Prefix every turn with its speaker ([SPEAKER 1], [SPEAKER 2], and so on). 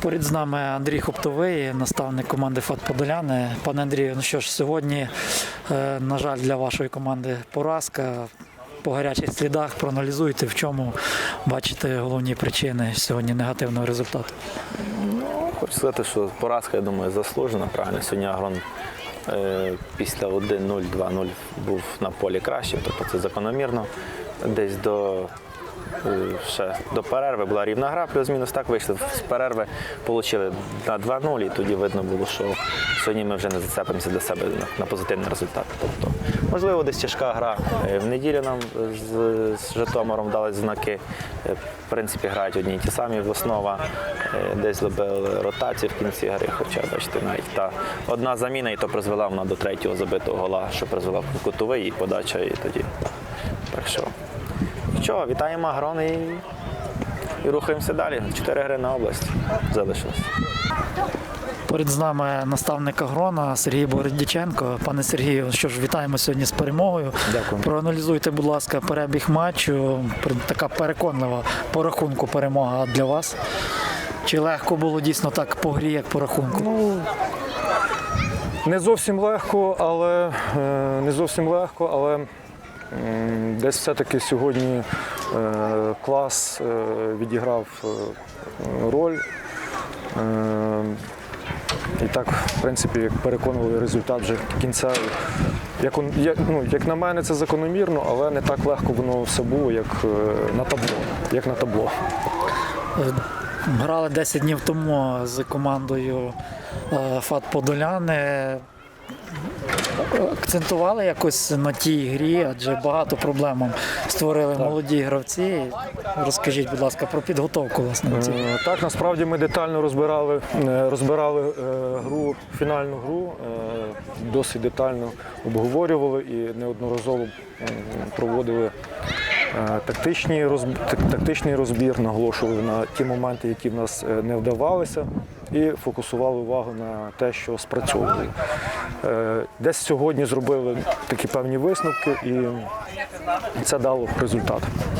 [SPEAKER 1] Поряд з нами Андрій Хоптовий, наставник команди ФАТ Подоляни. Пане Андрію, ну що ж, сьогодні, е, на жаль, для вашої команди поразка. По гарячих слідах проаналізуйте, в чому бачите головні причини сьогодні негативного результату.
[SPEAKER 2] Хочу сказати, що поразка, я думаю, заслужена. Правильно, сьогодні Агрон е, після 1-0, 2-0 був на полі кращим, тобто це закономірно. Десь до, ще до перерви була рівна гра, плюс-мінус так вийшли з перерви, отримали на 2-0, і тоді видно було, що сьогодні ми вже не зацепимося для себе на, позитивний результат. Тобто, можливо, десь тяжка гра. Е, В неділю нам з, з Житомиром дали знаки. Е, В принципі, грають одні й ті самі в основа. Е, Десь зробили ротацію в кінці гри, хоча, бачите, навіть та одна заміна, і то призвела вона до третього забитого гола, що призвела в кутовий і подача, і тоді. Так що, що, вітаємо Агрон і, і рухаємося далі. Чотири гри на область залишилось.
[SPEAKER 1] Поряд з нами наставник Агрона Сергій Бородіченко. Пане Сергію, що ж, вітаємо сьогодні з перемогою.
[SPEAKER 3] Дякую.
[SPEAKER 1] Проаналізуйте, будь ласка, перебіг матчу. Така переконлива по рахунку перемога для вас. Чи легко було дійсно так по грі, як по рахунку?
[SPEAKER 3] Ну, не зовсім легко, але е, не зовсім легко, але десь все-таки сьогодні е, клас е, відіграв е, роль. І так, в принципі, як переконували результат вже кінцевий. Як, ну, як на мене, це закономірно, але не так легко воно все було, як на табло. Як на табло.
[SPEAKER 1] Грали 10 днів тому з командою ФАТ Подоляни. Акцентували якось на тій грі, адже багато проблем створили створили молоді гравці. Розкажіть, будь ласка, про підготовку власне.
[SPEAKER 3] Е, Так, насправді ми детально розбирали, е, розбирали е, гру, фінальну гру, досить детально обговорювали і неодноразово проводили тактичний розбір, тактичний розбір, наголошували на ті моменти, які в нас е, не вдавалися, і фокусували увагу на те, що спрацьовувало. Е, Десь сьогодні зробили такі певні висновки, і це дало результат.